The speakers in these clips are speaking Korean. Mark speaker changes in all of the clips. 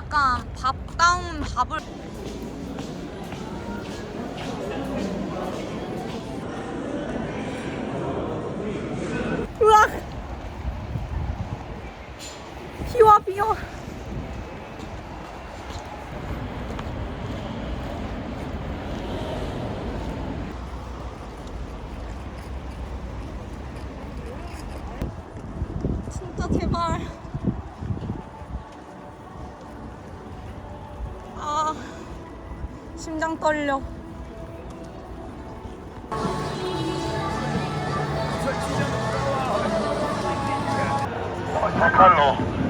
Speaker 1: 약간 밥다운 밥을 으악! 비와 비와 심장 떨려
Speaker 2: 칼로.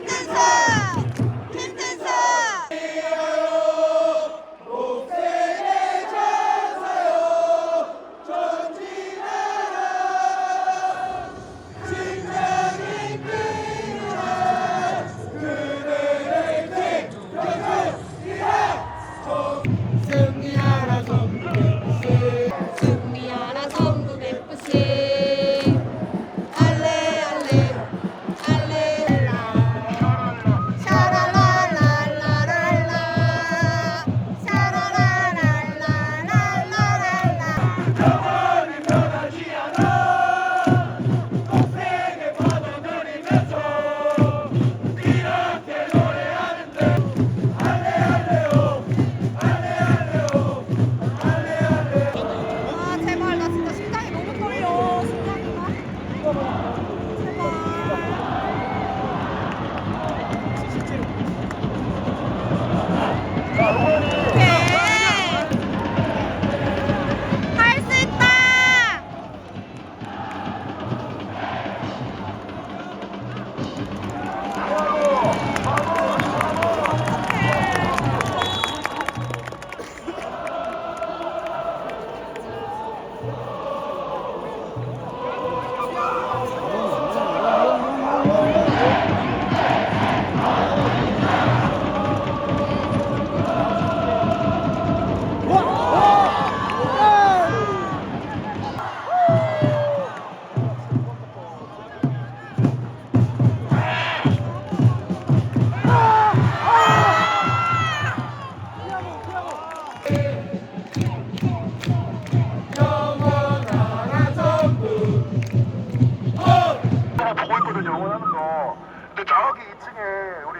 Speaker 2: 있거든요, 응원하는 거. 근데 저기 2층에 우리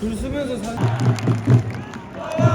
Speaker 3: 줄 서면서 사.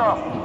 Speaker 2: 우